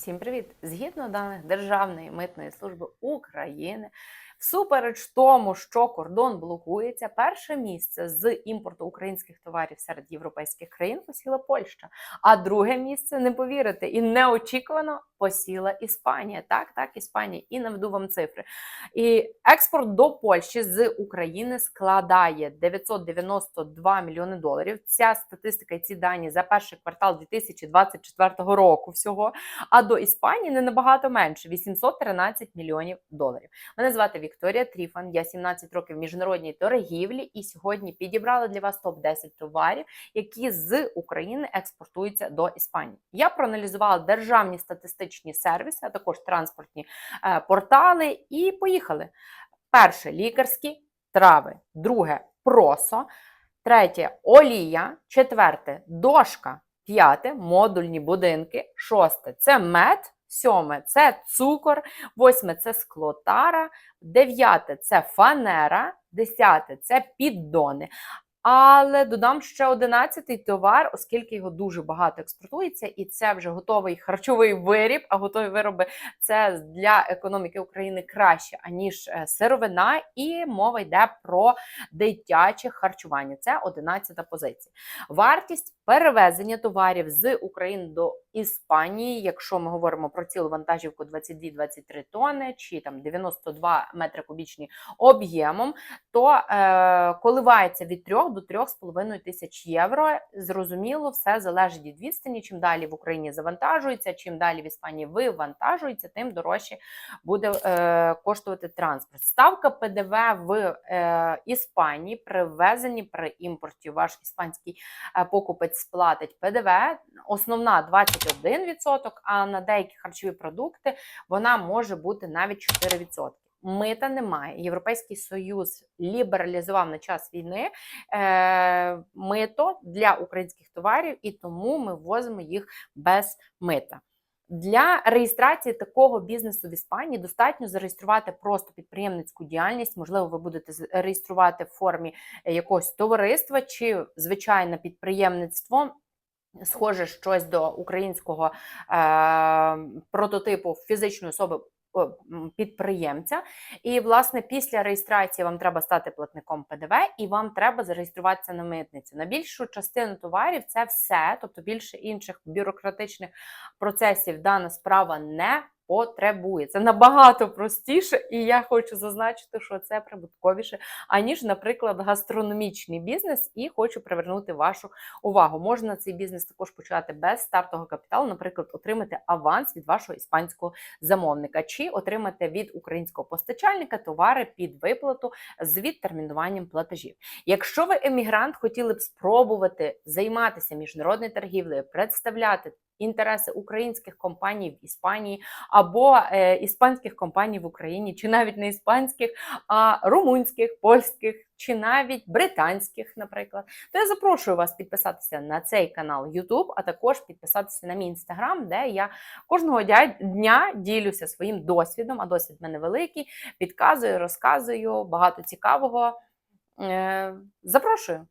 Всім привіт! Згідно даних Державної митної служби України, всупереч тому, що кордон блокується, перше місце з імпорту українських товарів серед європейських країн посіла Польща. А друге місце не повірите і неочікувано посіла Іспанія. Так, так, Іспанія, і наведу вам цифри. І експорт до Польщі з України складає 992 мільйони доларів. Ця статистика і ці дані за перший квартал 2024 року всього. А до Іспанії не набагато менше 813 мільйонів доларів. Мене звати Вікторія Тріфан. Я 17 років в міжнародній торгівлі, і сьогодні підібрала для вас топ 10 товарів, які з України експортуються до Іспанії. Я проаналізувала державні статистичні сервіси, а також транспортні е, портали. І поїхали. Перше лікарські трави, друге просо, третє олія, четверте дошка. П'яте модульні будинки, шосте це мед, сьоме це цукор, восьме це склотара, дев'яте це фанера, десяте це піддони. Але додам ще одинадцятий товар, оскільки його дуже багато експортується, і це вже готовий харчовий виріб. А готові вироби це для економіки України краще аніж е, сировина. І мова йде про дитяче харчування. Це одинадцята позиція. Вартість перевезення товарів з України до Іспанії, якщо ми говоримо про цілу вантажівку 22-23 тонни чи там 92 метри кубічні об'ємом, то е, коливається від 3 до 3,5 тисяч євро. Зрозуміло, все залежить від відстані. Чим далі в Україні завантажується, чим далі в Іспанії вивантажується, тим дорожче буде е, коштувати транспорт. Ставка ПДВ в е, Іспанії при ввезенні при імпорті ваш іспанський е, покупець сплатить ПДВ. Основна 21%, а на деякі харчові продукти вона може бути навіть 4%. Мита немає. Європейський союз лібералізував на час війни е, мито для українських товарів, і тому ми ввозимо їх без мита. Для реєстрації такого бізнесу в Іспанії достатньо зареєструвати просто підприємницьку діяльність. Можливо, ви будете реєструвати в формі якогось товариства чи звичайне підприємництво. Схоже щось до українського е, прототипу фізичної особи підприємця. І, власне, після реєстрації вам треба стати платником ПДВ, і вам треба зареєструватися на митницю. На більшу частину товарів це все, тобто більше інших бюрократичних процесів дана справа не потребує. Це набагато простіше, і я хочу зазначити, що це прибутковіше, аніж, наприклад, гастрономічний бізнес, і хочу привернути вашу увагу. Можна цей бізнес також почати без стартового капіталу, наприклад, отримати аванс від вашого іспанського замовника, чи отримати від українського постачальника товари під виплату з відтермінуванням платежів. Якщо ви емігрант, хотіли б спробувати займатися міжнародною торгівлею, представляти інтереси українських компаній в Іспанії або е, іспанських компаній в Україні, чи навіть не іспанських, а румунських, польських, чи навіть британських, наприклад, то я запрошую вас підписатися на цей канал YouTube, а також підписатися на мій інстаграм, де я кожного дня ділюся своїм досвідом, а досвід в мене великий, підказую, розказую багато цікавого. Е, Запрошую.